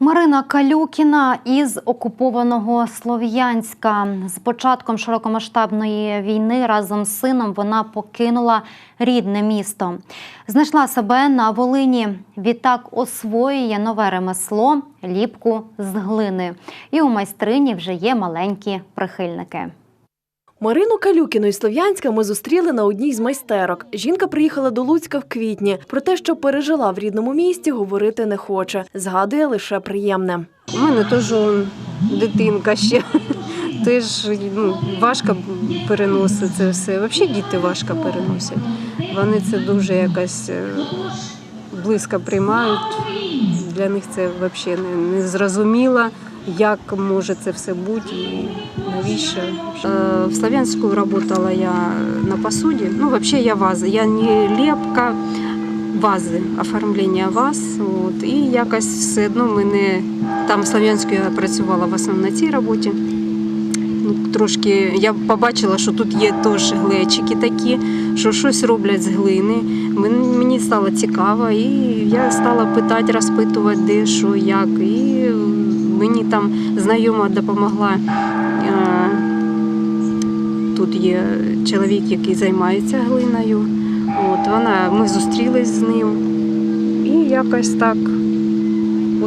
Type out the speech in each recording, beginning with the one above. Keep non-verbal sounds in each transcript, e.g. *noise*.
Марина Калюкіна із окупованого Слов'янська. З початком широкомасштабної війни разом з сином вона покинула рідне місто. Знайшла себе на Волині. Відтак освоює нове ремесло ліпку з глини. І у майстрині вже є маленькі прихильники. Марину Калюкіну із Слов'янська ми зустріли на одній з майстерок. Жінка приїхала до Луцька в квітні. Про те, що пережила в рідному місті, говорити не хоче. Згадує лише приємне. У мене теж дитинка ще. Теж ну, важко переносить це все. Взагалі діти важко переносять. Вони це дуже якось е, близько приймають. Для них це взагалі не зрозуміло, як може це все бути і навіщо. Е, В Слов'янську працювала я на посуді. Ну, взагалі я ваза. Я не лепка, вази, оформлення ваз. От, і якось все одно мене там в Слов'янську я працювала в основному на цій роботі. Ну, трошки я побачила, що тут є теж глечики такі, що щось роблять з глини. Мен- Мені стало цікаво, і я стала питати, розпитувати, де, що, як. І мені там знайома допомогла. е, Тут є чоловік, який займається глиною. От вона, ми зустрілись з ним, і якось так,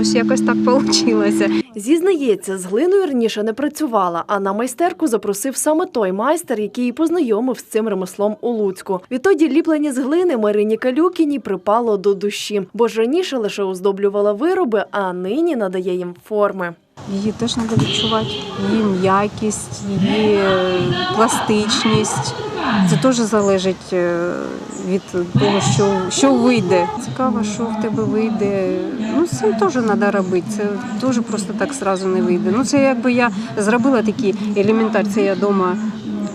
ось якось так вийшло. Зізнається, з глиною раніше не працювала, а на майстерку запросив саме той майстер, який її познайомив з цим ремеслом у Луцьку. Відтоді ліплення з глини Марині Калюкіній припало до душі, бо ж раніше лише оздоблювала вироби, а нині надає їм форми. Її теж треба відчувати, її м'якість, її е, пластичність. Це теж залежить е, від того, що, що вийде. Цікаво, що в тебе вийде. Ну, цим теж треба робити. Це теж просто так зразу не вийде. Ну, це якби я зробила такі елементарні, це я вдома.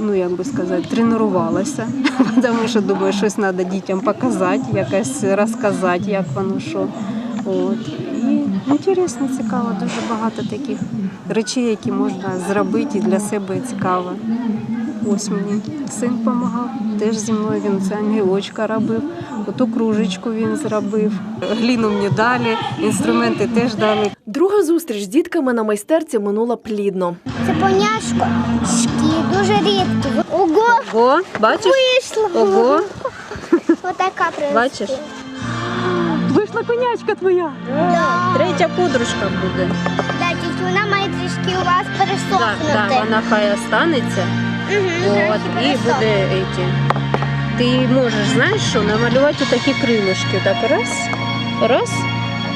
Ну, як би сказати, тренувалася, *laughs* тому що думаю, щось треба дітям показати, якось розказати, як воно що. От. І інтересно, цікаво, дуже багато таких речей, які можна зробити і для себе цікаво. Ось мені син допомагав, теж зі мною він це ангелочка робив, оту кружечку він зробив, гліну мені далі, інструменти теж дали. Друга зустріч з дітками на майстерці минула плідно. Це поняшко шкі, дуже рідко. Ого, Ого, бачиш? вийшло. Ого, *laughs* Отака прям. бачиш? Вийшла конячка твоя. Третя подружка буде. Да, тільки вона має трішки у вас Так, пересохнути. так, вона хай останеться. Мгм, От, трішки і буде эти. Ти можеш, знаєш що, намалювати такі крилишки. Так, раз, раз.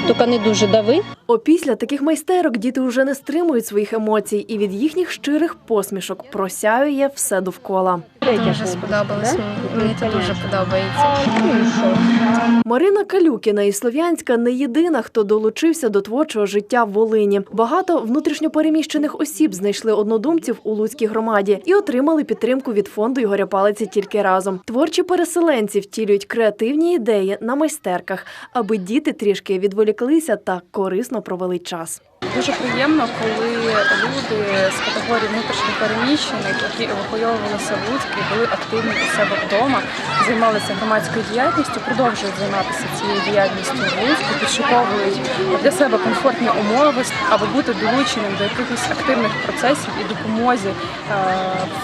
Тільки не дуже дави. Опісля таких майстерок діти вже не стримують своїх емоцій, і від їхніх щирих посмішок просяює все довкола. Дуже сподобалось. Мені це дуже подобається. Марина Калюкіна із Слов'янська не єдина, хто долучився до творчого життя в Волині. Багато внутрішньопереміщених осіб знайшли однодумців у Луцькій громаді і отримали підтримку від фонду Ігоря Палиці тільки разом. Творчі переселенці втілюють креативні ідеї на майстерках, аби діти трішки відволіклися та корисно провели час. Дуже приємно, коли люди з категорії внутрішньо переміщених, які евакуйовувалися в Луцьк і були активні у себе вдома, займалися громадською діяльністю, продовжують займатися цією діяльністю в Луцьку, підшуковують для себе комфортні умови, аби бути долученим до якихось активних процесів і допомозі е,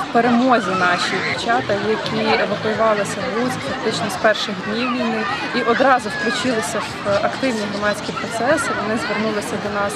в перемозі нашій дівчата, які евакуювалися в Луцьк фактично з перших днів війни і одразу включилися в активні громадські процеси. Вони звернулися до нас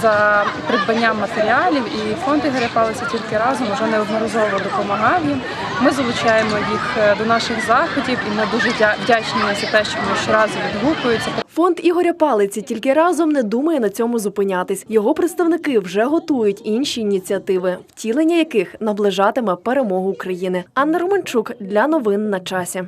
за придбанням матеріалів, і фонд Ігоря Палиця тільки разом вже неодноразово допомагав їм. Ми залучаємо їх е, до наших заходів, і ми дуже дя- вдячні за те, що вони щоразу відгукуються. Фонд Ігоря Палиці тільки разом не думає на цьому зупинятись. Його представники вже готують інші ініціативи, втілення яких наближатиме перемогу України. Анна Романчук для новин на часі.